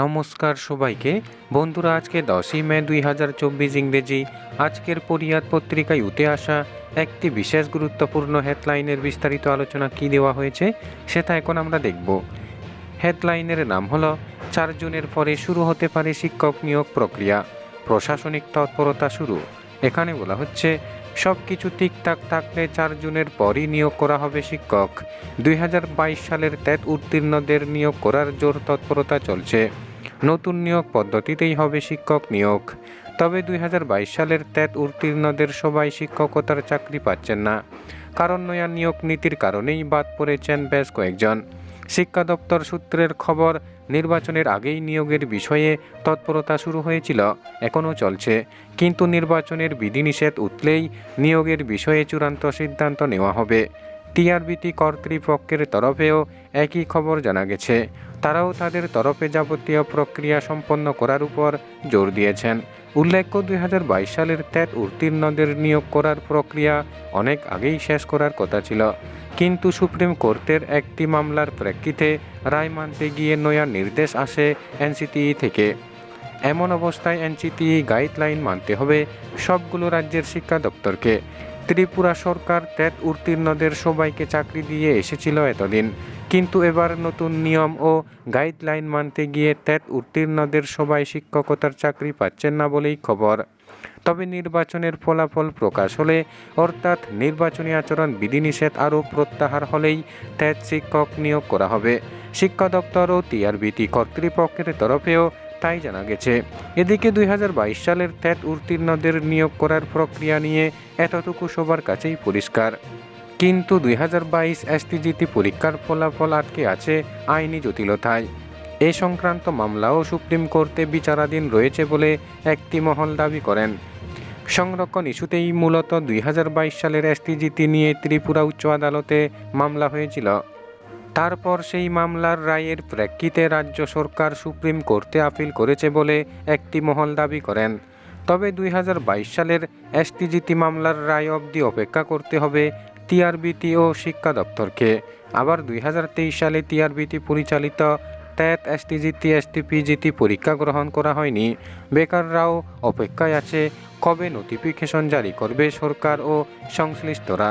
নমস্কার সবাইকে। বন্ধুরা, আজকে দশই মে দুই হাজার চব্বিশ ইংরেজি। আজকের পরিয়াদ পত্রিকায় উঠে আসা একটি বিশেষ গুরুত্বপূর্ণ হেডলাইনের বিস্তারিত আলোচনা কি দেওয়া হয়েছে, সেটা এখন আমরা দেখব। হেডলাইনের নাম হলো চার জুনের পরে শুরু হতে পারে শিক্ষক নিয়োগ প্রক্রিয়া। প্রশাসনিক তৎপরতা শুরু। এখানে বলা হচ্ছে সব কিছু ঠিকঠাক থাকলে চার জুনের পরই নিয়োগ করা হবে শিক্ষক। দুই হাজার বাইশ সালের ত্যাট উত্তীর্ণদের নিয়োগ করার জোর তৎপরতা চলছে। নতুন নিয়োগ পদ্ধতিতেই হবে শিক্ষক নিয়োগ। তবে দুই হাজার বাইশ সালের ত্যাট উত্তীর্ণদের সবাই শিক্ষকতার চাকরি পাচ্ছেন না। কারণ নয়া নিয়োগ নীতির কারণেই বাদ পড়েছেন বেশ কয়েকজন। শিক্ষা দপ্তর সূত্রের খবর, নির্বাচনের আগেই নিয়োগের বিষয়ে তৎপরতা শুরু হয়েছিল, এখনও চলছে। কিন্তু নির্বাচনের বিধিনিষেধ উঠলেই নিয়োগের বিষয়ে চূড়ান্ত সিদ্ধান্ত নেওয়া হবে। টিআরবিটি কর্তৃপক্ষের তরফেও একই খবর জানা গেছে। তারাও তাদের তরফে যাবতীয় প্রক্রিয়া সম্পন্ন করার উপর জোর দিয়েছেন। উল্লেখ্য দু হাজার বাইশ সালের ত্যাট উত্তীর্ণদের নিয়োগ করার প্রক্রিয়া অনেক আগেই শেষ করার কথা ছিল। কিন্তু সুপ্রিম কোর্টের একটি মামলার প্রেক্ষিতে রায় মানতে গিয়ে নয়া নির্দেশ আসে এনসিটিই থেকে। এমন অবস্থায় এনসিটিই গাইডলাইন মানতে হবে সবগুলো রাজ্যের শিক্ষা দপ্তরকে। ত্রিপুরা সরকার ত্যাট উত্তীর্ণদের সবাইকে চাকরি দিয়ে এসেছিল এতদিন। কিন্তু এবার নতুন নিয়ম ও গাইডলাইন মানতে গিয়ে ত্যাট উত্তীর্ণদের সবাই শিক্ষকতার চাকরি পাচ্ছেন না বলেই খবর। তবে নির্বাচনের ফলাফল প্রকাশ হলে, অর্থাৎ নির্বাচনী আচরণ বিধিনিষেধ আরও প্রত্যাহার হলেই ত্যাট শিক্ষক নিয়োগ করা হবে। শিক্ষা দপ্তর ও টিআরবিটি কর্তৃপক্ষের তরফেও তাই জানা গেছে। এদিকে দুই হাজার বাইশ সালের ত্যাট উত্তীর্ণদের নিয়োগ করার প্রক্রিয়া নিয়ে এতটুকু সবার কাছেই পরিষ্কার। কিন্তু দুই হাজার বাইশ এসটিজিটি পরীক্ষার ফলাফল আটকে আছে আইনি জটিলতায়। এ সংক্রান্ত মামলাও সুপ্রিম কোর্টে বিচারাধীন রয়েছে বলে একটি মহল দাবি করেন। সংরক্ষণ ইস্যুতেই মূলত দুই হাজার বাইশ সালের এসটিজিটি নিয়ে ত্রিপুরা উচ্চ আদালতে মামলা হয়েছিল। তারপর সেই মামলার রায়ের প্রেক্ষিতে রাজ্য সরকার সুপ্রিম কোর্টে আপিল করেছে বলে একটি মহল দাবি করেন। তবে দুই হাজার বাইশ সালের এসটিজিটি মামলার রায় অবধি অপেক্ষা করতে হবে টিআরবিটি ও শিক্ষা দপ্তরকে। আবার দুই হাজার তেইশ সালে টিআরবিটি পরিচালিত ট্যাট এসটিজিটি, এসটিপিজিটি পরীক্ষা গ্রহণ করা হয়নি। বেকাররাও অপেক্ষায় আছে কবে নোটিফিকেশন জারি করবে সরকার ও সংশ্লিষ্টরা।